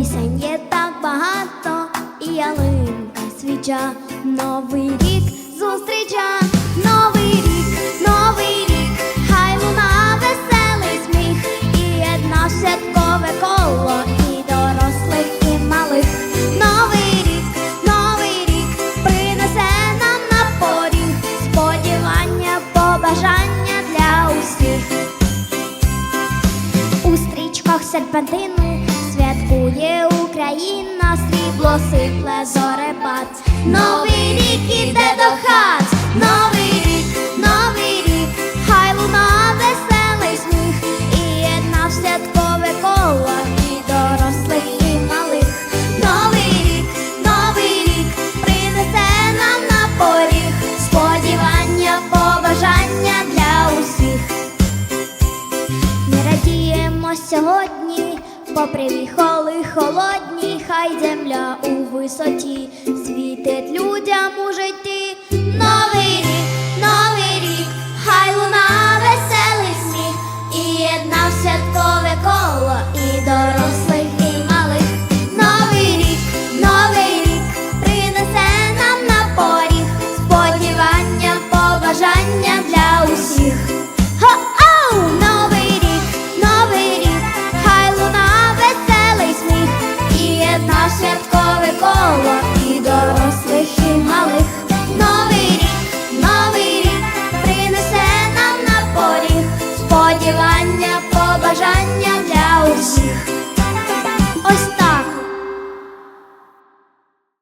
пісень є так багато, і ялинка свіча, новий рік зустріча, новий рік, новий рік, хай луна веселий сміх, і єдна святкове коло, і дорослих, і малих. Новий рік, новий рік принесе нам на поріг сподівання, побажання для усіх. У стрічках серпантину святкує Україна, срібло сипле зорепад. Новий рік іде до хат, новий рік, новий рік, хай луна веселий сміх, і єдна в святкове коло, і дорослих, і малих. Новий рік, новий рік принесе нам на поріг сподівання, побажання для усіх. Ми радіємо сьогодні, попри віхоли холодні, хай земля у висоті світить людям у житті. Новий рік, новий рік, хай луна веселий сміх, і єдна святкове коло і дорослих, і малих. Новий рік, новий рік принесе нам на поріг сподівання, побажання для. Бажання, побажання для усіх.